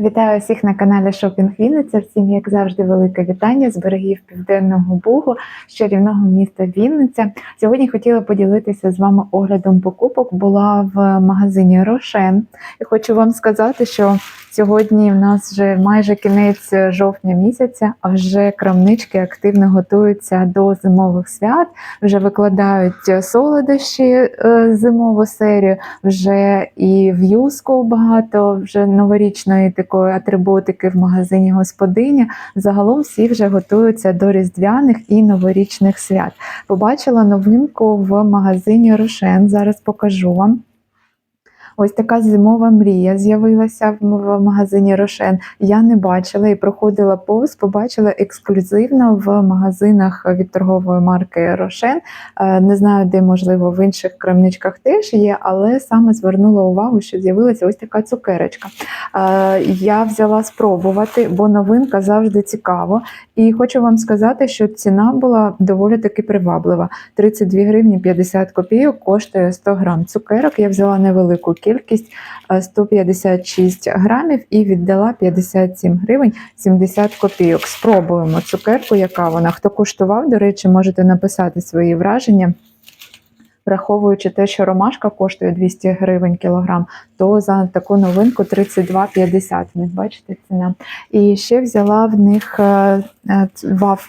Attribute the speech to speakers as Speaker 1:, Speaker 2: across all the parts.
Speaker 1: Вітаю всіх на каналі Шопінг Вінниця. Всім, як завжди, велике вітання з берегів Південного Бугу, з чарівного міста Вінниця. Сьогодні хотіла поділитися з вами оглядом покупок. Була в магазині Рошен. І хочу вам сказати, що сьогодні в нас вже майже кінець жовтня місяця, а вже крамнички активно готуються до зимових свят, вже викладають солодощі е, зимову серію, вже і в'юзку багато, вже новорічної такої атрибутики в магазині господиня. Загалом всі вже готуються до різдвяних і новорічних свят. Побачила новинку в магазині Рошен. Зараз покажу вам. Ось така зимова мрія з'явилася в магазині Рошен. Я не бачила і проходила повз, побачила ексклюзивно в магазинах від торгової марки Рошен. Е, Не знаю, де можливо в інших крамничках теж є, але саме звернула увагу, що з'явилася ось така цукерочка. Е, Я взяла спробувати, бо новинка завжди цікаво. І хочу вам сказати, що ціна була доволі таки приваблива. 32 гривні 50 копійок коштує 100 грам цукерок. Я взяла невелику кількість е, 156 грамів і віддала 57 гривень 70 копійок. Спробуємо цукерку, яка вона. Хто куштував, до речі, можете написати свої враження. Враховуючи те, що ромашка коштує 200 гривень кілограм, то за таку новинку 32,50. В бачите ціна. І ще взяла в них е, е,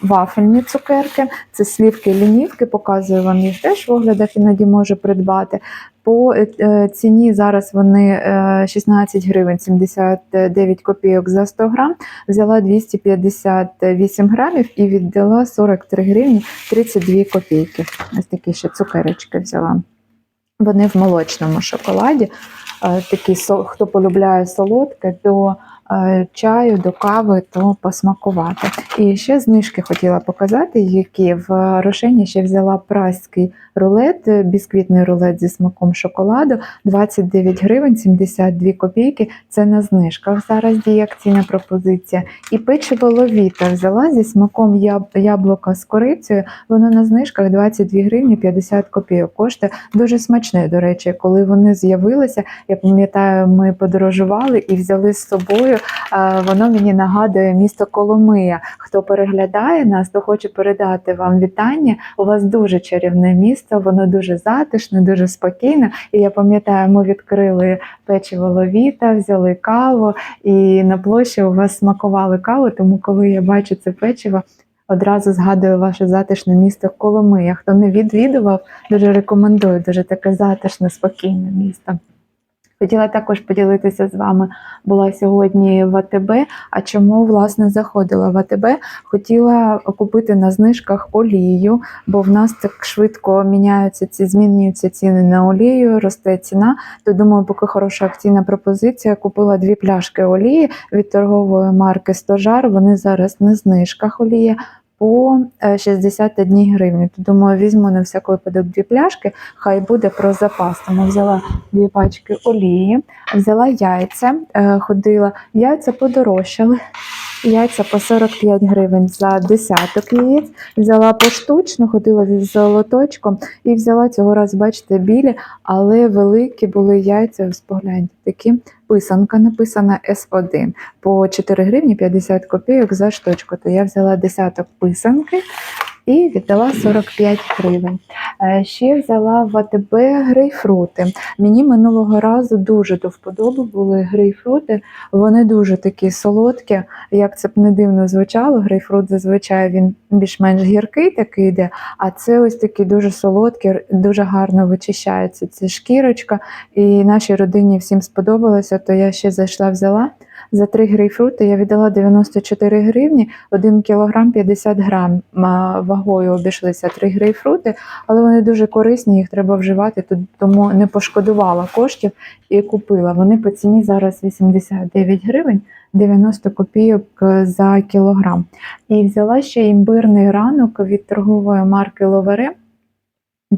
Speaker 1: вафельні цукерки. Це слівки лінівки, показую вам їх теж в оглядах, іноді можу придбати. По е, е, ціні зараз вони е, 16 гривень 79 копійок за 100 грам. Взяла 258 грамів і віддала 43 гривні 32 копійки. Ось такі ще цукерочки взяла. Вони в молочному шоколаді. Е, Такі, хто полюбляє солодке, е, чаю, до кави, то посмакувати. І ще знижки хотіла показати, які в Рошені ще взяла праський рулет, е, бісквітний рулет зі смаком шоколаду, 29 гривень 72 копійки. Це на знижках. Зараз діє акційна пропозиція. І печиво ловіта взяла зі смаком яблука з корицею. Воно на знижках 22 гривні 50 копійок. Коштує дуже смачне, до речі, коли вони з'явилися. Я пам'ятаю, ми подорожували і взяли з собою. Воно мені нагадує місто Коломия. Хто переглядає нас, то хочу передати вам вітання. У вас дуже чарівне місто, воно дуже затишне, дуже спокійне. І я пам'ятаю, ми відкрили печиво ловіта, взяли каву, і на площі у вас смакували каву. Тому, коли я бачу це печиво, одразу згадую ваше затишне місто Коломия. Хто не відвідував, дуже рекомендую. Дуже таке затишне, спокійне місто. Хотіла також поділитися з вами. Була сьогодні в АТБ. А чому власне заходила в АТБ? Хотіла купити на знижках олію, бо в нас так швидко міняються ці, змінюються ціни на олію, росте ціна. То думаю, поки хороша акційна пропозиція. Купила дві пляшки олії від торгової марки Стожар. Вони зараз на знижках олія. По е, 61 гривні. То думаю, візьму на всяк випадок дві пляшки, хай буде про запас. Тому взяла дві пачки олії, взяла яйця, е, ходила, яйця подорожчали. Яйця по 45 гривень за десяток яєць. Взяла поштучно, ходила зі золоточком і взяла цього разу, бачите, білі, але великі були яйця, ось такі. Писанка написана С1 по 4 гривні 50 копійок за штучку. То я взяла десяток писанки і віддала 45 гривень. Е, Ще взяла в АТБ грейпфрути. Мені минулого разу дуже до вподоби були грейпфрути. Вони дуже такі солодкі. Як це б не дивно звучало, грейпфрут зазвичай він більш-менш гіркий такий йде, а це ось такі дуже солодкі, дуже гарно вичищається ця шкірочка. І нашій родині всім сподобалося, то я ще зайшла, взяла. За 3 грейпфрути я віддала 94 гривні, 1 кілограм 50 грам вагою обійшлися 3 грейпфрути, але вони дуже корисні, їх треба вживати, тому не пошкодувала коштів і купила. Вони по ціні зараз 89 гривень. 90 копійок е, за кілограм. І взяла ще імбирний ранок від торгової марки Ловере.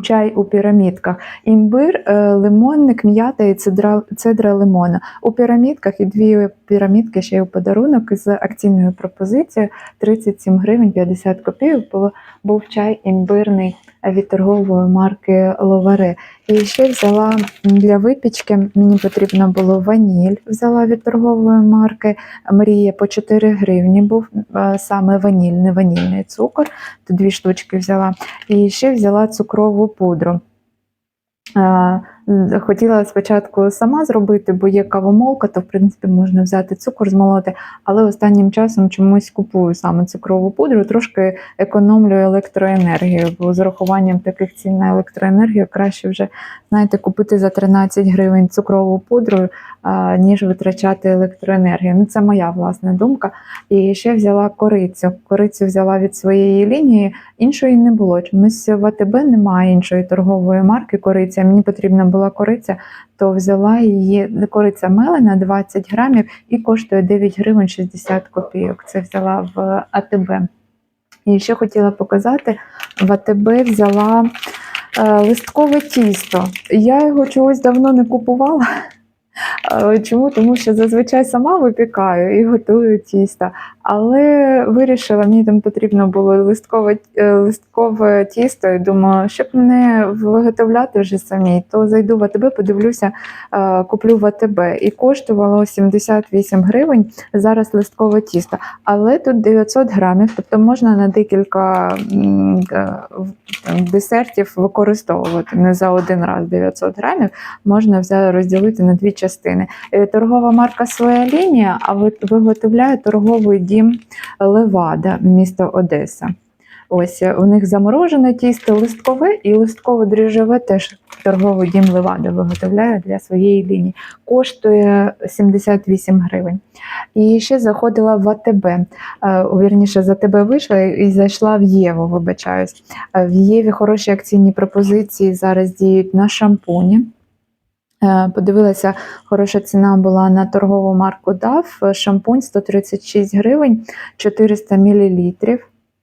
Speaker 1: Чай у пірамідках. Імбир, е, лимонник, м'ята і цедра, цедра лимона. У пірамідках і дві пірамідки ще й у подарунок з акційною пропозицією 37 гривень 50 копійок. Був чай імбирний від торгової марки Ловари. І ще взяла для випічки, мені потрібно було ваніль, взяла від торгової марки Мрія по 4 гривні був саме ваніль, не ванільний цукор, то дві штучки взяла. І ще взяла цукрову пудру. Хотіла спочатку сама зробити, бо є кавомолка, то в принципі можна взяти цукор змолоти, але останнім часом чомусь купую саме цукрову пудру, трошки економлю електроенергію, бо з урахуванням таких цін на електроенергію краще вже знаєте, купити за 13 гривень цукрову пудру, ніж витрачати електроенергію. Ну, це моя власна думка. І ще взяла корицю. Корицю взяла від своєї лінії, іншої не було. Чомусь в АТБ немає іншої торгової марки кориця. Мені потрібна була кориця, то взяла її кориця мелена 20 грамів і коштує 9 гривень 60 копійок. Це взяла в АТБ. І ще хотіла показати, в АТБ взяла е, листкове тісто. Я його чогось давно не купувала. Е, Чому? Тому що зазвичай сама випікаю і готую тісто. Але вирішила, мені там потрібно було листкове, е, листкове тісто, і думаю, щоб не виготовляти вже самій, то зайду в АТБ, подивлюся, е, куплю в АТБ. І коштувало 78 гривень зараз листкове тісто. Але тут 900 грамів, тобто можна на декілька е, десертів використовувати. Не за один раз 900 грамів можна взяти розділити на дві частини. Торгова марка Своя лінія, а ви- виготовляє торговий дім Левада, місто Одеса. Ось е, у них заморожене тісто листкове і листково дріжджове теж торговий дім Левада виготовляє для своєї лінії. Коштує 78 гривень. І ще заходила в АТБ. Е, Вірніше, за тебе вийшла і зайшла в Єву, вибачаюсь. Е, В Єві хороші акційні пропозиції зараз діють на шампуні. Е, Подивилася, хороша ціна була на торгову марку DAF, шампунь 136 гривень, 400 мл.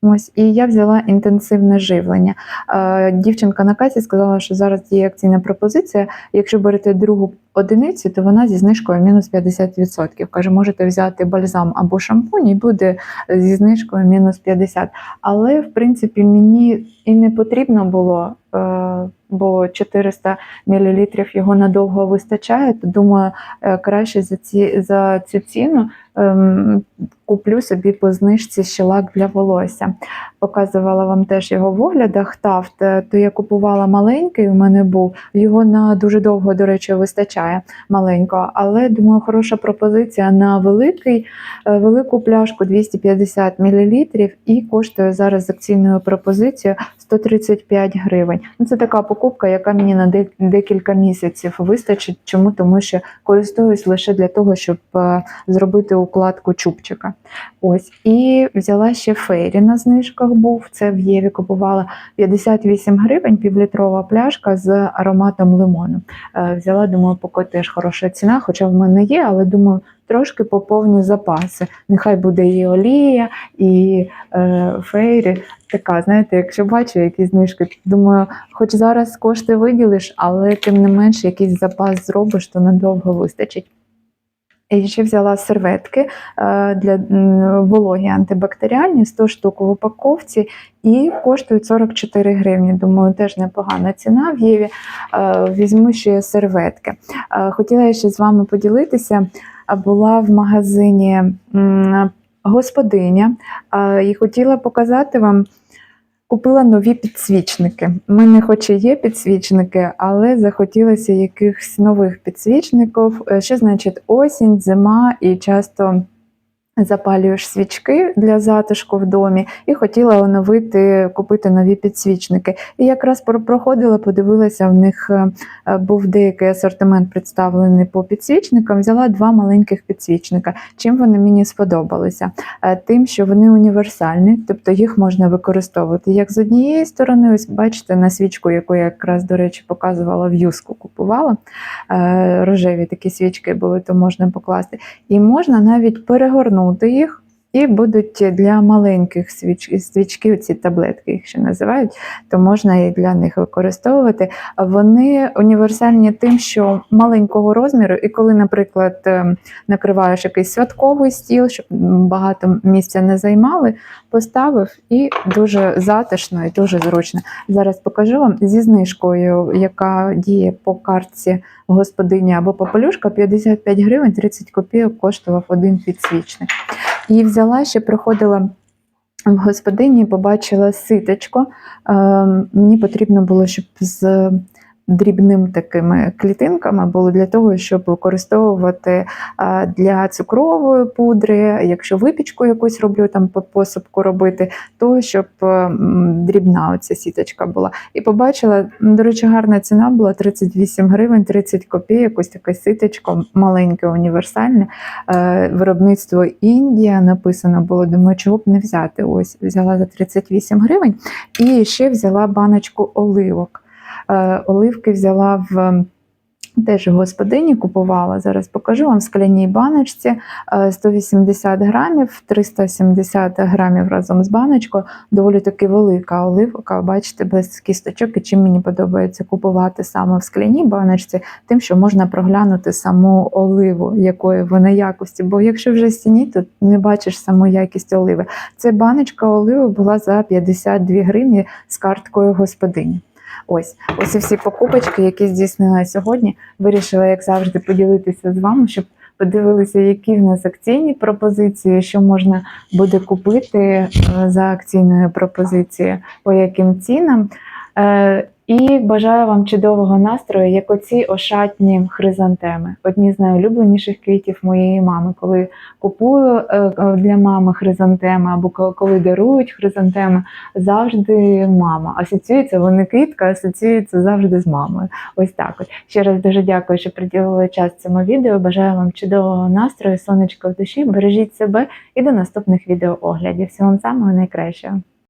Speaker 1: Ось, і я взяла інтенсивне живлення. Е, Дівчинка на касі сказала, що зараз є акційна пропозиція. Якщо берете другу одиницю, то вона зі знижкою мінус 50%. Каже, можете взяти бальзам або шампунь, і буде зі знижкою мінус 50%. Але в принципі мені і не потрібно було, е, бо 400 мл його надовго вистачає, то думаю, е, краще за, ці, за цю ціну ем, куплю собі по знижці щелак для волосся. Показувала вам теж його в оглядах. Тафт, е, то я купувала маленький, у мене був. Його на дуже довго, до речі, вистачає маленького. Але думаю, хороша пропозиція на великий, е, велику пляшку 250 мл і коштує зараз з акційною пропозицією 135 гривень. Ну, це така покупка, яка мені на декілька місяців вистачить. Чому? Тому що користуюсь лише для того, щоб е, зробити укладку чубчика. Ось і взяла ще фейрі на знижках. Був це в Єві купувала 58 гривень, півлітрова пляшка з ароматом лимону. Е, Взяла, думаю, поки теж хороша ціна, хоча в мене є, але думаю, трошки поповню запаси. Нехай буде і олія, і е, фейрі. Така, знаєте, якщо бачу якісь знижки, думаю, хоч зараз кошти виділиш, але тим не менше якийсь запас зробиш, то надовго вистачить. І ще взяла серветки е, для вологі антибактеріальні, 100 штук в упаковці і коштують 44 гривні. Думаю, теж непогана ціна в Єві. Е, Візьму ще серветки. Е, Хотіла я ще з вами поділитися. Була в магазині господиня і хотіла показати вам. Купила нові підсвічники. У мене хоч і є підсвічники, але захотілося якихось нових підсвічників. Е, Що значить осінь, зима і часто запалюєш свічки для затишку в домі і хотіла оновити, купити нові підсвічники. І якраз проходила, подивилася, в них е, е, був деякий асортимент представлений по підсвічникам. Взяла два маленьких підсвічника. Чим вони мені сподобалися? Е, Тим, що вони універсальні, тобто їх можна використовувати як з однієї сторони, ось бачите, на свічку, яку я якраз, до речі, показувала в юску, купувала. Рожеві такі свічки були, то можна покласти. І можна навіть перегорнути їх. І будуть для маленьких свіч... свічки, ці таблетки їх ще називають, то можна і для них використовувати. Вони універсальні тим, що маленького розміру, і коли, наприклад, ем, накриваєш якийсь святковий стіл, щоб багато місця не займали, поставив і дуже затишно і дуже зручно. Зараз покажу вам зі знижкою, яка діє по картці господині або попелюшка 55 гривень 30 копійок коштував один підсвічник. І взяла ще приходила. В господині побачила ситочко. Ем, Мені потрібно було, щоб з дрібним такими клітинками було для того, щоб використовувати для цукрової пудри, якщо випічку якусь роблю, там по посипку робити, то щоб е, дрібна оця сіточка була. І побачила, до речі, гарна ціна була 38 гривень, 30 копійок, ось таке ситочко, маленьке, універсальне. Е, Виробництво Індія написано було. Думаю, чого б не взяти. Ось взяла за 38 гривень і ще взяла баночку оливок. Е, Оливки взяла в. Теж господині купувала. Зараз покажу вам в скляній баночці е, 180 грамів, 370 грамів разом з баночкою. Доволі таки велика оливка. Бачите, без кісточок. І чим мені подобається купувати саме в скляній баночці, тим, що можна проглянути саму оливу, якої вона якості. Бо якщо вже з тіні, то не бачиш саму якість оливи. Це баночка оливи була за 52 гривні з карткою господині. Ось, ось всі покупочки, які здійснила сьогодні. Вирішила, як завжди, поділитися з вами, щоб подивилися, які в нас акційні пропозиції, що можна буде купити е, за акційною пропозицією, по яким цінам. І бажаю вам чудового настрою, як оці ошатні хризантеми. Одні з найулюбленіших квітів моєї мами. Коли купую е, е, для мами хризантеми або коли дарують хризантеми, завжди мама. Асоціюється вони квітка, асоціюється завжди з мамою. Ось так. От ще раз дуже дякую, що приділили час цьому відео. Бажаю вам чудового настрою, сонечка в душі. Бережіть себе і до наступних відеооглядів. Всього вам самого найкращого.